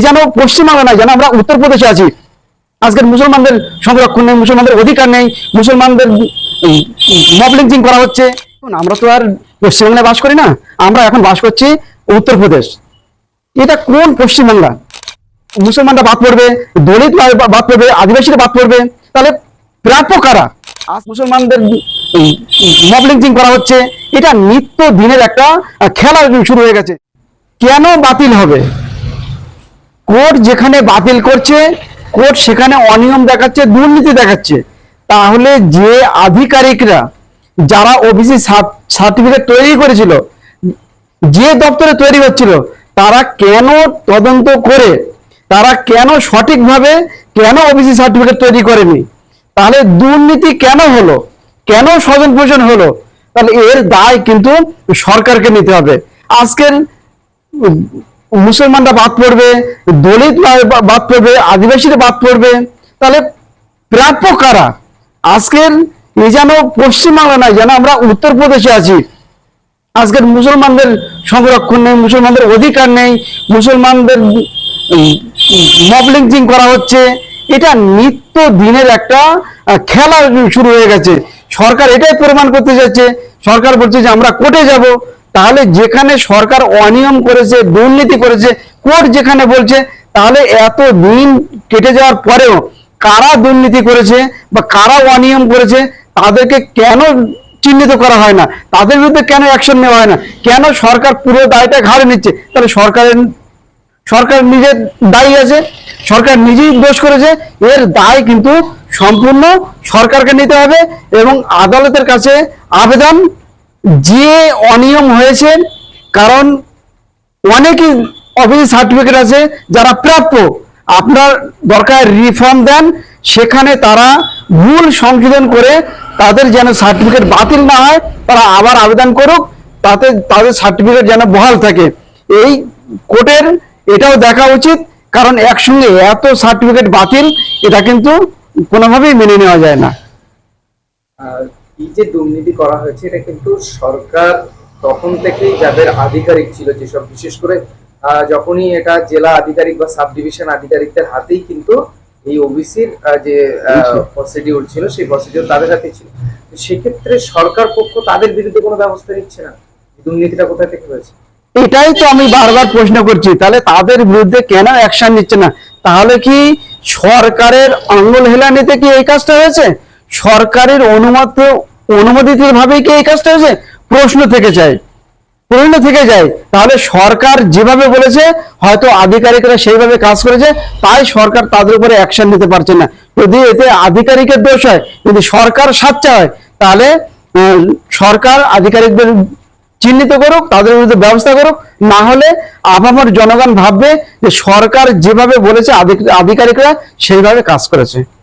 এই যেন পশ্চিমবাংলা নয় যেন আমরা উত্তরপ্রদেশে আছি। আজকের মুসলমানদের সংরক্ষণ নেই, মুসলমানদের অধিকার নেই, মুসলমানদের মব লিঞ্চিং করা হচ্ছে। আমরা তো আর পশ্চিমবাংলায় বাস করি না, আমরা এখন বাস করছি উত্তরপ্রদেশ। এটা কোন পশ্চিমবাংলা? মুসলমানরা বাদ পড়বে, দলিত বাদ পড়বে, আদিবাসীরা বাদ পড়বে, তাহলে প্রাপ্য কারা? আজ মুসলমানদের মব লিঞ্চিং করা হচ্ছে, এটা নিত্য দিনের একটা খেলা শুরু হয়ে গেছে। কেন বাতিল হবে? কোর্ট যেখানে বাতিল করছে, কোর্ট সেখানে অনিয়ম দেখাচ্ছে, দুর্নীতি দেখাচ্ছে। তাহলে যে আধিকারিকরা, যারা ওবিসি সার্টিফিকেট তৈরি করেছিল, যে দপ্তরে তৈরি হচ্ছিল, তারা কেন তদন্ত করে, তারা কেন সঠিকভাবে, কেন ওবিসি সার্টিফিকেট তৈরি করেনি? তাহলে দুর্নীতি কেন হলো? কেন স্বজন পোষণ হলো? তাহলে এর দায় কিন্তু সরকারকে নিতে হবে। আজকের মুসলমানরা বাদ পড়বে, দলিত বাদ পড়বে, আদিবাসীরা বাদ পড়বে, তাহলে প্রাপ্য কারা? আজকের এই যেন পশ্চিমবাংলা নয় যেন আমরা উত্তরপ্রদেশে আছি, আজকের মুসলমানদের সংরক্ষণ নেই, মুসলমানদের অধিকার নেই, মুসলমানদের মব লিঞ্চিং করা হচ্ছে, এটা নিত্য দিনের একটা খেলা শুরু হয়ে গেছে। সরকার এটাই প্রমাণ করতে যাচ্ছে সরকার বলছে যে আমরা কোর্টে যাব তাহলে যেখানে সরকার অনিয়ম করেছে, দুর্নীতি করেছে, কোর্ট যেখানে বলছে, তাহলে এত দিন কেটে যাওয়ার পরেও কারা দুর্নীতি করেছে বা কারা অনিয়ম করেছে, তাদেরকে কেন চিহ্নিত করা হয় না? তাদের বিরুদ্ধে কেন অ্যাকশন নেওয়া হয় না? কেন সরকার পুরো দায়টা ঘাড়ে নিচ্ছে? তাহলে সরকারের, সরকার নিজের দায়ী আছে, সরকার নিজেই দোষ করেছে, এর দায় কিন্তু সম্পূর্ণ সরকারকে নিতে হবে এবং আদালতের কাছে আবেদন যে অনিয়ম হয়েছে, কারণ অনেকই অফিস সার্টিফিকেট আছে যারা প্রাপ্য। আপনার দরকার রিফর্ম দেন, সেখানে তারা ভুল সংশোধন করে তাদের যেন সার্টিফিকেট বাতিল না হয়, তারা আবার আবেদন করুক, তাতে তাদের সার্টিফিকেট যেন বহাল থাকে। এই কোর্টের এটাও দেখা উচিত, কারণ একসঙ্গে এত সার্টিফিকেট বাতিল, এটা কিন্তু কোনোভাবেই মেনে নেওয়া যায় না। এই যে দুর্নীতি করা হয়েছে এটা কিন্তু সরকার তখন থেকেই যাদের আধিকারিক ছিল যেসব বিশেষ করে যখনই এটা জেলা আধিকারিক বা সাব ডিভিশন আধিকারিকদের হাতেই কিন্তু এই ওবিসির যে প্রসিডিউর ছিল সেই প্রসিডিউর তাদের হাতেই ছিল। সেক্ষেত্রে সরকার পক্ষ তাদের বিরুদ্ধে কোনো ব্যবস্থা নিচ্ছে না? দুর্নীতিটা কোথায় থেকে হয়েছে? এটাই তো আমি বারবার প্রশ্ন করছি তাহলে তাদের বিরুদ্ধে কেন অ্যাকশন নিচ্ছে না? তাহলে কি সরকারের আঙ্গুল হেলানিতে কি এই কাজটা হয়েছে? সরকারের অনুমত অনুমোদিত ভাবেই কি এই কাজটা হয়েছে? প্রশ্ন থেকে যায়। প্রশ্ন থেকে যায়, তাহলে সরকার যেভাবে বলেছে, হয়তো আধিকারিকরা সেইভাবে কাজ করেছে, তাই সরকার তাদের উপরে অ্যাকশন নিতে পারছে না। যদি এতে আধিকারিকের দোষ হয়, যদি সরকার সাচ্চা হয়, তাহলে সরকার আধিকারিকদের চিহ্নিত করুক, তাদের বিরুদ্ধে ব্যবস্থা করুক, না হলে আপামর জনগণ ভাববে যে সরকার যেভাবে বলেছে, আধিক- আধিকারিকরা সেইভাবে কাজ করেছে।